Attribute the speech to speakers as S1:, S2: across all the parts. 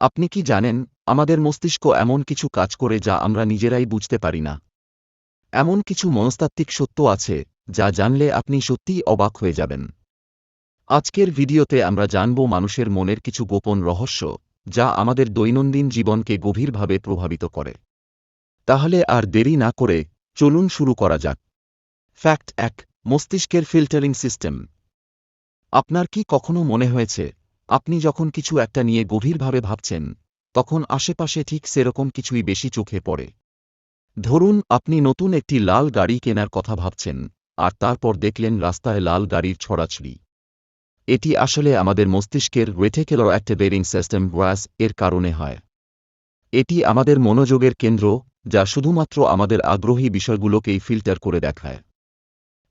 S1: আপনি কি জানেন, আমাদের মস্তিষ্ক এমন কিছু কাজ করে যা আমরা নিজেরাই বুঝতে পারি না। এমন কিছু মনস্তাত্ত্বিক সত্য আছে, যা জানলে আপনি সত্যিই অবাক হয়ে যাবেন। আজকের ভিডিওতে আমরা জানব মানুষের মনের কিছু গোপন রহস্য, যা আমাদের দৈনন্দিন জীবনকে গভীরভাবে প্রভাবিত করে। তাহলে আর দেরি না করে, চলুন শুরু করা যাক। ফ্যাক্ট এক, মস্তিষ্কের ফিল্টারিং সিস্টেম। আপনার কি কখনো মনে হয়েছে আপনি যখন কিছু একটা নিয়ে গভীরভাবে ভাবছেন, তখন আশেপাশে ঠিক সেরকম কিছুই বেশি চোখে পড়ে। ধরুন, আপনি নতুন একটি লাল গাড়ি কেনার কথা ভাবছেন, আর তারপর দেখলেন রাস্তায় লাল গাড়ির ছড়াছড়ি। এটি আসলে আমাদের মস্তিষ্কের রেটেকেলর অ্যাক্টিভেটিং সিস্টেম ওয়াস এর কারণে হয়। এটি আমাদের মনোযোগের কেন্দ্র, যা শুধুমাত্র আমাদের আগ্রহী বিষয়গুলোকেই ফিল্টার করে দেখায়।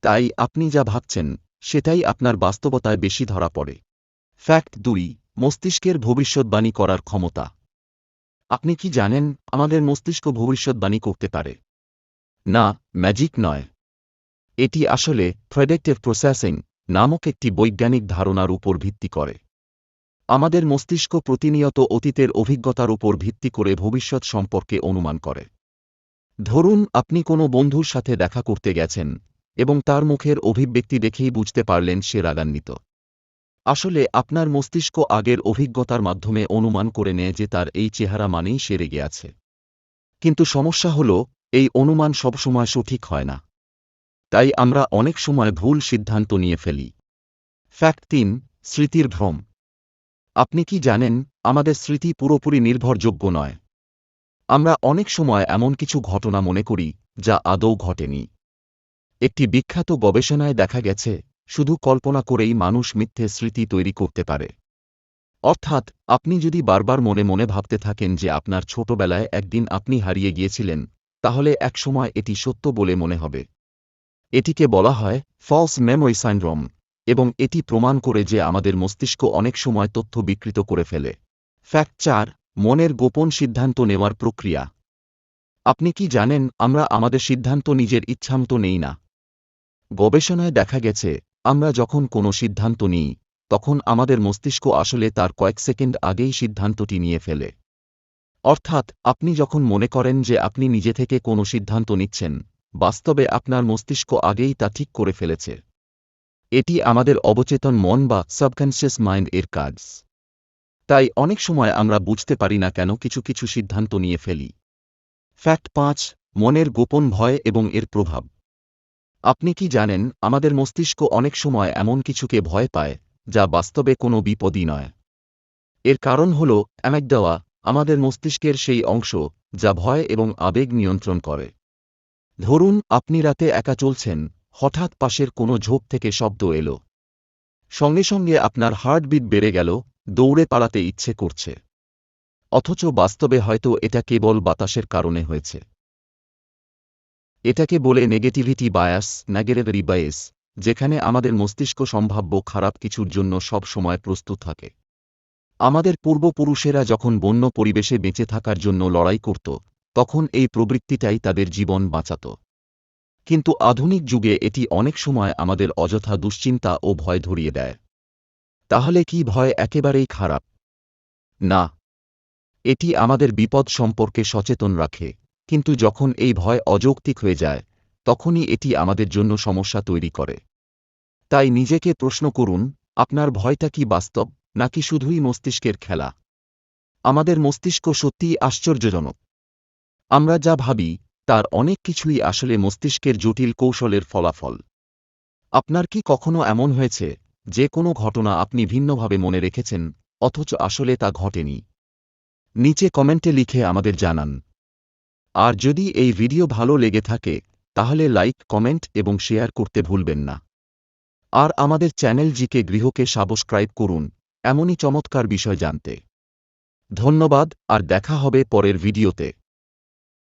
S1: তাই আপনি যা ভাবছেন, সেটাই আপনার বাস্তবতায় বেশি ধরা পড়ে। ফ্যাক্ট দুই, মস্তিষ্কের ভবিষ্যৎবাণী করার ক্ষমতা। আপনি কি জানেন আমাদের মস্তিষ্ক ভবিষ্যৎবাণী করতে পারে? না, ম্যাজিক নয়। এটি আসলে প্রেডেক্টিভ প্রসেসিং নামক একটি বৈজ্ঞানিক ধারণার উপর ভিত্তি করে। আমাদের মস্তিষ্ক প্রতিনিয়ত অতীতের অভিজ্ঞতার উপর ভিত্তি করে ভবিষ্যৎ সম্পর্কে অনুমান করে। ধরুন, আপনি কোনো বন্ধুর সাথে দেখা করতে গেছেন এবং তার মুখের অভিব্যক্তি দেখেই বুঝতে পারলেন সে রাগান্বিত। আসলে আপনার মস্তিষ্ক আগের অভিজ্ঞতার মাধ্যমে অনুমান করে নেয় যে তার এই চেহারা মানেই সে রেগে আছে। কিন্তু সমস্যা হল, এই অনুমান সবসময় সঠিক হয় না। তাই আমরা অনেক সময় ভুল সিদ্ধান্ত নিয়ে ফেলি। ফ্যাক্ট তিন, স্মৃতির ভ্রম। আপনি কি জানেন, আমাদের স্মৃতি পুরোপুরি নির্ভরযোগ্য নয়। আমরা অনেক সময় এমন কিছু ঘটনা মনে করি, যা আদৌ ঘটেনি। একটি বিখ্যাত গবেষণায় দেখা গেছে শুধু কল্পনা করেই মানুষ মিথ্যে স্মৃতি তৈরি করতে পারে। অর্থাৎ, আপনি যদি বারবার মনে মনে ভাবতে থাকেন যে আপনার ছোটবেলায় একদিন আপনি হারিয়ে গিয়েছিলেন, তাহলে একসময় এটি সত্য বলে মনে হবে। এটিকে বলা হয় ফলস মেমোরি সাইন্ড্রোম এবং এটি প্রমাণ করে যে আমাদের মস্তিষ্ক অনেক সময় তথ্য বিকৃত করে ফেলে। ফ্যাক্ট চার, মনের গোপন সিদ্ধান্ত নেওয়ার প্রক্রিয়া। আপনি কি জানেন, আমরা আমাদের সিদ্ধান্ত নিজের ইচ্ছামতো নেই না? গবেষণায় দেখা গেছে আমরা যখন কোনো সিদ্ধান্ত নিই, তখন আমাদের মস্তিষ্ক আসলে তার কয়েক সেকেন্ড আগেই সিদ্ধান্তটি নিয়ে ফেলে। অর্থাৎ, আপনি যখন মনে করেন যে আপনি নিজে থেকে কোনো সিদ্ধান্ত নিচ্ছেন, বাস্তবে আপনার মস্তিষ্ক আগেই তা ঠিক করে ফেলেছে। এটি আমাদের অবচেতন মন বা সাবকনশিয়াস মাইন্ড এর কাজ। তাই অনেক সময় আমরা বুঝতে পারি না কেন কিছু কিছু সিদ্ধান্ত নিয়ে ফেলি। ফ্যাক্ট পাঁচ, মনের গোপন ভয় এবং এর প্রভাব। আপনি কি জানেন, আমাদের মস্তিষ্ক অনেক সময় এমন কিছুকে ভয় পায়, যা বাস্তবে কোনো বিপদই নয়। এর কারণ হল অ্যামেকডাওয়া আমাদের মস্তিষ্কের সেই অংশ, যা ভয় এবং আবেগ নিয়ন্ত্রণ করে। ধরুন, আপনি রাতে একা চলছেন, হঠাৎ পাশের কোনো ঝোপ থেকে শব্দ এলো। সঙ্গে সঙ্গে আপনার হার্টবিট বেড়ে গেল, দৌড়ে পালাতে ইচ্ছে করছে। অথচ বাস্তবে হয়তো এটা কেবল বাতাসের কারণে হয়েছে। এটাকে বলে নেগেটিভিটি বায়াস নেগেটিভি বায়াস যেখানে আমাদের মস্তিষ্ক সম্ভাব্য খারাপ কিছুর জন্য সব সময় প্রস্তুত থাকে। আমাদের পূর্বপুরুষেরা যখন বন্য পরিবেশে বেঁচে থাকার জন্য লড়াই করত, তখন এই প্রবৃত্তিটাই তাদের জীবন বাঁচাত। কিন্তু আধুনিক যুগে এটি অনেক সময় আমাদের অযথা দুশ্চিন্তা ও ভয় ধরিয়ে দেয়। তাহলে কি ভয় একেবারেই খারাপ? না। এটি আমাদের বিপদ সম্পর্কে সচেতন রাখে। কিন্তু যখন এই ভয় অযৌক্তিক হয়ে যায়, তখনই এটি আমাদের জন্য সমস্যা তৈরি করে। তাই নিজেকে প্রশ্ন করুন, আপনার ভয়টা কি বাস্তব, নাকি শুধুই মস্তিষ্কের খেলা? আমাদের মস্তিষ্ক সত্যিই আশ্চর্যজনক। আমরা যা ভাবি, তার অনেক কিছুই আসলে মস্তিষ্কের জটিল কৌশলের ফলাফল। আপনার কি কখনো এমন হয়েছে, যে কোনো ঘটনা আপনি ভিন্নভাবে মনে রেখেছেন, অথচ আসলে তা ঘটেনি? নিচে কমেন্টে লিখে আমাদের জানান। আর যদি এই ভিডিও ভালো লেগে থাকে, তাহলে লাইক, কমেন্ট এবং শেয়ার করতে ভুলবেন না। আর আমাদের চ্যানেল জিকে গৃহকে সাবস্ক্রাইব করুন, এমনই চমৎকার বিষয় জানতে। ধন্যবাদ, আর দেখা হবে পরের ভিডিওতে।